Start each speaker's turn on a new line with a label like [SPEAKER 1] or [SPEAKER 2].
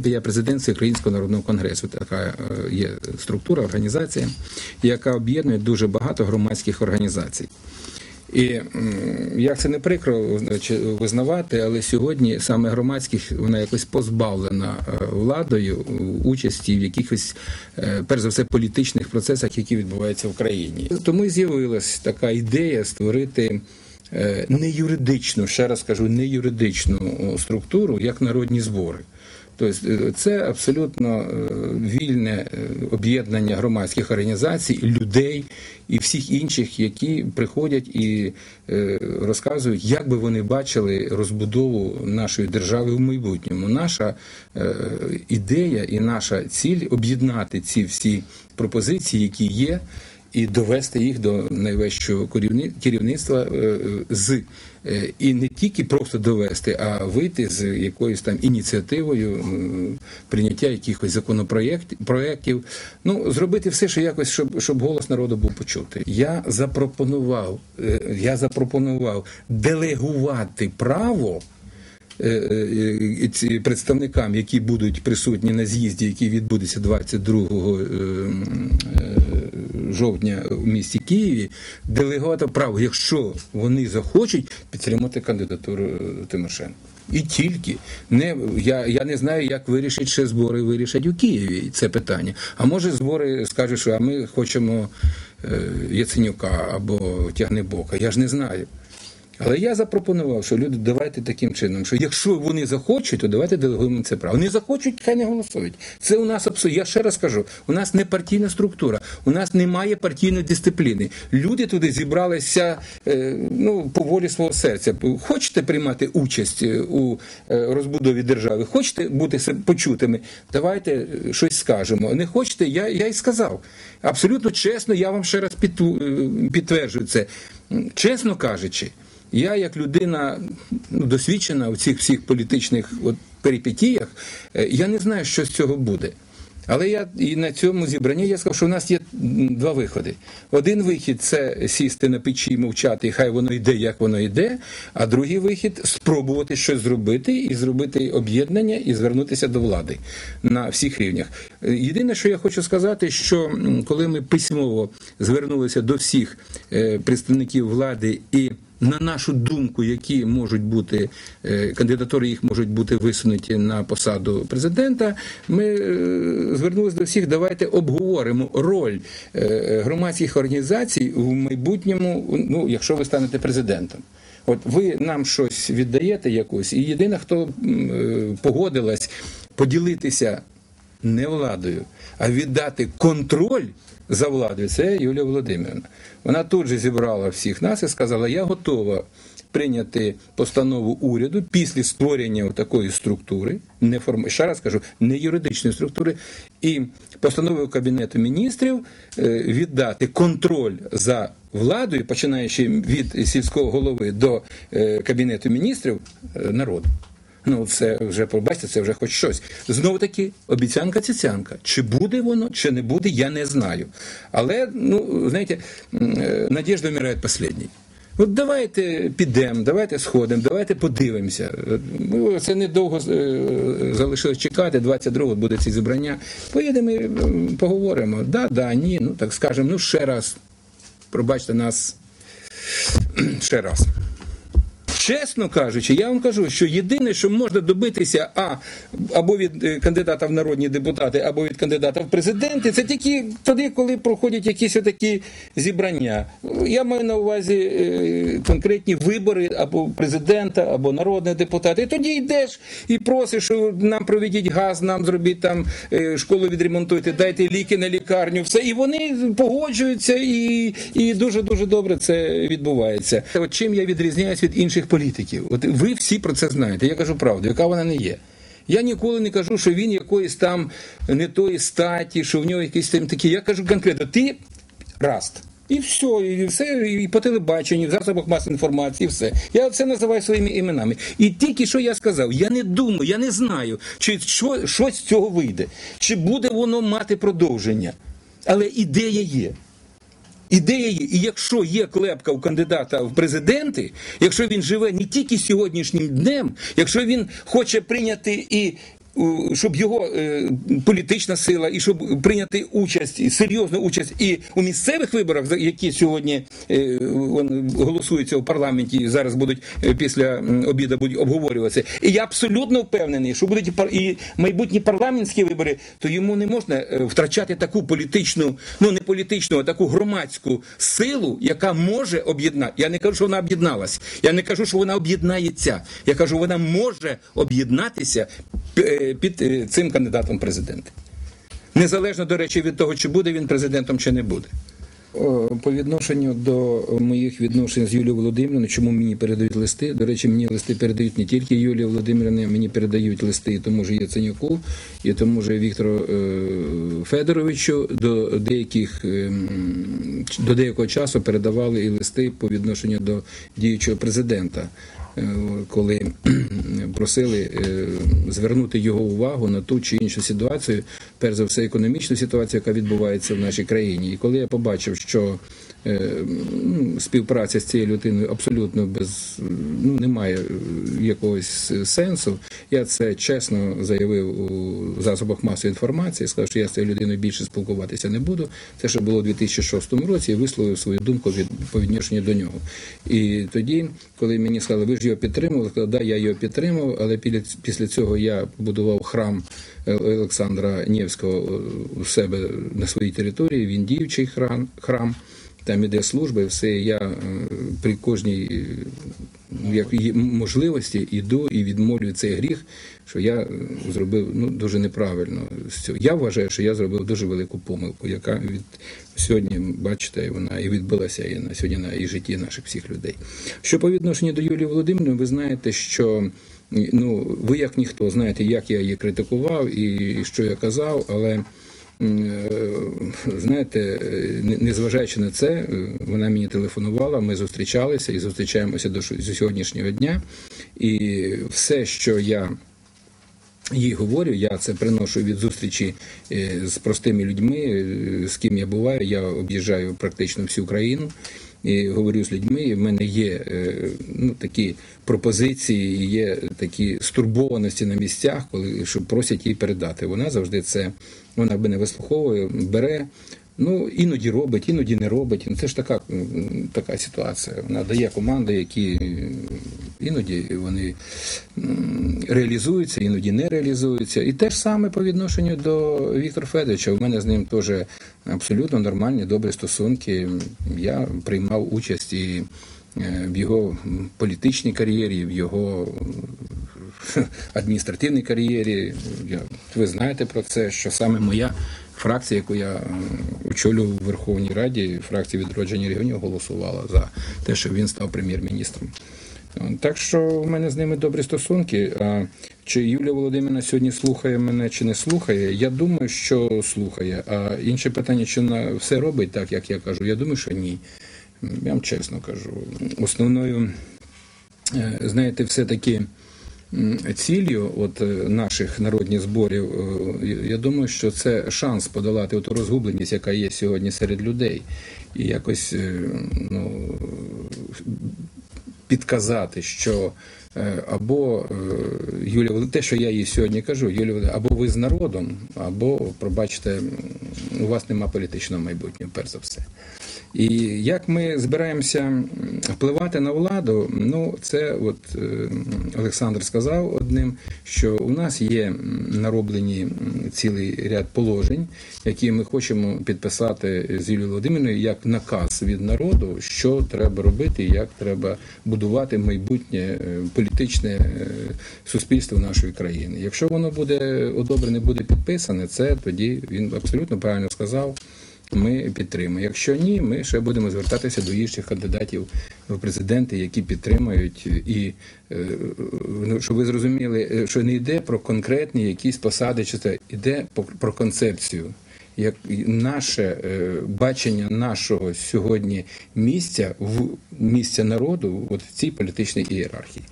[SPEAKER 1] Я президент Українського народного конгресу. Така е, є структура, організація, яка об'єднує дуже багато громадських організацій. І як це не прикро визнавати, але сьогодні саме громадських вона якось позбавлена е, владою участі в якихось, е, перш за все, політичних процесах, які відбуваються в країні. Тому і з'явилася така ідея створити. Не юридичну, ще раз кажу, не юридичну структуру, як народні збори. Тобто це абсолютно е, вільне е, об'єднання громадських організацій, людей і всіх інших, які приходять і розказують, як би вони бачили розбудову нашої держави в майбутньому. Наша ідея і наша ціль об'єднати ці всі пропозиції, які є і довести їх до найвищого керівництва е, з е, і не тільки просто довести, а вийти з якоюсь там ініціативою прийняття якихось законопроєктів. Ну зробити все, що якось, щоб щоб голос народу був почути. Я запропонував, е, я запропонував делегувати право. Представникам, які будуть присутні на з'їзді, який відбудеться 22 жовтня в місті Києві делегувати право, якщо вони захочуть підтримати кандидатуру Тимошенко. І тільки не я я не знаю, як вирішить ще збори вирішать у Києві це питання. А може збори скажуть, що а ми хочемо е, Яценюка або Тягнебока. Я ж не знаю. Але я запропонував, що люди давайте таким чином, що якщо вони захочуть, то давайте делегуємо це право. Не захочуть, хай не голосують. Це у нас абсолютно. Я ще раз кажу: у нас не партійна структура, у нас немає партійної дисципліни. Люди туди зібралися е, ну, по волі свого серця. Хочете приймати участь е, у е, розбудові держави, хочете бути почутими, давайте щось скажемо. Не хочете, я я й сказав. Абсолютно чесно, я вам ще раз підтверджую це. Чесно кажучи. Я, як людина ну, досвідчена у цих всіх політичних от, перипетіях, е, я не знаю, що з цього буде. Але я і на цьому зібранні я сказав, що в нас є два виходи. Один вихід це сісти на печі, мовчати, і хай воно йде, як воно йде. А другий вихід спробувати щось зробити і зробити об'єднання і звернутися до влади на всіх рівнях. Е, єдине, що я хочу сказати, що коли ми письмово звернулися до всіх е, представників влади і на нашу думку, які можуть бути е, кандидатури, їх можуть бути висунуті на посаду президента. Ми е, звернулися до всіх. Давайте обговоримо роль е, громадських організацій в майбутньому. Ну, якщо ви станете президентом. От ви нам щось віддаєте якось, і єдина, хто погодилась поділитися не владою, а віддати контроль за владою, це Юлія Володимирівна. Вона тут же зібрала всіх нас і сказала: Я готова прийняти постанову уряду після створення такої структури, не форм... ще раз кажу, не юридичної структури, і постановою Кабінету міністрів е, віддати контроль за владою, починаючи від сільського голови до е, Кабінету міністрів е, народу. Ну, це вже пробачте, це вже хоч щось. Знову таки, обіцянка цяцянка. Чи буде воно, чи не буде, я не знаю. Але, ну, знаєте, е, надіжда вмирає останній. От давайте підемо, давайте сходимо, давайте подивимося. Це недовго е, залишилось чекати. 22-го буде ці зібрання. Поїдемо і поговоримо. Да, да, ні. Ну так скажемо, ну ще раз. Пробачте нас ще раз. Чесно кажучи, я вам кажу, що єдине, що можна добитися, а або від е, кандидата в народні депутати, або від кандидата в президенти, це тільки тоді, коли проходять якісь такі зібрання. Я маю на увазі е, конкретні вибори або президента, або народного депутата. І тоді йдеш і просиш, що нам проведіть газ, нам зробіть там е, школу відремонтуйте, дайте ліки на лікарню, все. І вони погоджуються, і і дуже дуже добре це відбувається. От чим я відрізняюсь від інших політиків. От ви всі про це знаєте. Я кажу правду, яка вона не є. Я ніколи не кажу, що він якоїсь там не тої статі, що в нього якісь там такі. Я кажу конкретно, ти раст. І все, і все, і по телебаченню, і в засобах масової інформації, і все. Я це називаю своїми іменами. І тільки що я сказав, я не думаю, я не знаю, чи що, що з цього вийде, чи буде воно мати продовження. Але ідея є. Ідея є, і якщо є клепка у кандидата в президенти, якщо він живе не тільки сьогоднішнім днем, якщо він хоче прийняти і щоб його е, політична сила, і щоб прийняти участь, серйозну участь і у місцевих виборах, які сьогодні е, голосуються у парламенті, зараз будуть е, після обіду будуть обговорюватися. І я абсолютно впевнений, що будуть і майбутні парламентські вибори, то йому не можна втрачати таку політичну, ну не політичну, а таку громадську силу, яка може об'єднати. Я не кажу, що вона об'єдналась. Я не кажу, що вона об'єднається. Я кажу, вона може об'єднатися під е, цим кандидатом в президенти. Незалежно, до речі, від того, чи буде він президентом, чи не буде. По відношенню до моїх відношень з Юлією Володимирівною, чому мені передають листи? До речі, мені листи передають не тільки Юлії Володимирівні, мені передають листи і тому ж Яценюку, і тому ж Віктору е, Федоровичу. До деяких ем, до деякого часу передавали і листи по відношенню до діючого президента. Е, Коли просили е, звернути його увагу на ту чи іншу ситуацію, перш за все економічну ситуацію, яка відбувається в нашій країні. І коли я побачив, що е, ну, співпраця з цією людиною абсолютно без ну немає якогось сенсу, я це чесно заявив у засобах масової інформації. Сказав, що я з цією людиною більше спілкуватися не буду. Це ще було у 2006 році. і висловив свою думку від по відношенню до нього. І тоді, коли мені сказали, ви ж його підтримували, сказав, да, я його підтримав, але після, після цього я побудував храм е, Олександра Нєвського е, у себе на своїй території. Він діючий храм. храм. Там іде служба, і все. Я е, при кожній е, як можливості іду і відмолюю цей гріх, що я зробив ну дуже неправильно. Я вважаю, що я зробив дуже велику помилку, яка від сьогодні, бачите, вона і відбулася і на сьогодні на і житті наших всіх людей. Що по відношенню до Юлії Володимирівни, ви знаєте, що ну ви як ніхто знаєте, як я її критикував і що я казав, але. Е, Знаєте, незважаючи на це, вона мені телефонувала, ми зустрічалися і зустрічаємося до сьогоднішнього дня. І все, що я їй говорю, я це приношу від зустрічі е, з простими людьми, е, з ким я буваю. Я об'їжджаю практично всю країну і говорю з людьми. І в мене є е, ну, такі пропозиції, є такі стурбованості на місцях, коли що просять їй передати. Вона завжди це вона мене вислуховує, бере. Ну, іноді робить, іноді не робить. Ну, Це ж така, така ситуація. Вона дає команди, які іноді вони реалізуються, іноді не реалізуються. І те ж саме по відношенню до Віктора Федоровича. У мене з ним теж абсолютно нормальні, добрі стосунки. Я приймав участь і е, в його політичній кар'єрі, в його адміністративній кар'єрі. Ви знаєте про це, що саме моя фракція, яку я е, очолював у Верховній Раді, фракція відродження регіонів голосувала за те, щоб він став прем'єр-міністром. Так що в мене з ними добрі стосунки. А чи Юлія Володимирівна сьогодні слухає мене чи не слухає? Я думаю, що слухає. А інше питання, чи вона все робить так, як я кажу, я думаю, що ні. Я вам чесно кажу. Основною, е, знаєте, все-таки ціллю от е, наших народних зборів, е, я думаю, що це шанс подолати ту розгубленість, яка є сьогодні серед людей, і якось ну, підказати, що е, або е, Юлія те, що я їй сьогодні кажу, Юлія або ви з народом, або, пробачте, у вас нема політичного майбутнього, перш за все. І як ми збираємося впливати на владу, ну це от е, Олександр сказав одним, що у нас є нароблені цілий ряд положень, які ми хочемо підписати з Юлією Володимирівною як наказ від народу, що треба робити, як треба будувати майбутнє е, політичне е, суспільство нашої країни. Якщо воно буде одобрене, буде підписане, це тоді він абсолютно правильно сказав. Ми підтримуємо. Якщо ні, ми ще будемо звертатися до інших кандидатів в президенти, які підтримують. І е, ну, щоб ви зрозуміли, е, що не йде про конкретні якісь посади, чи це йде про концепцію. Як наше е, бачення нашого сьогодні місця в місця народу, от в цій політичній ієрархії.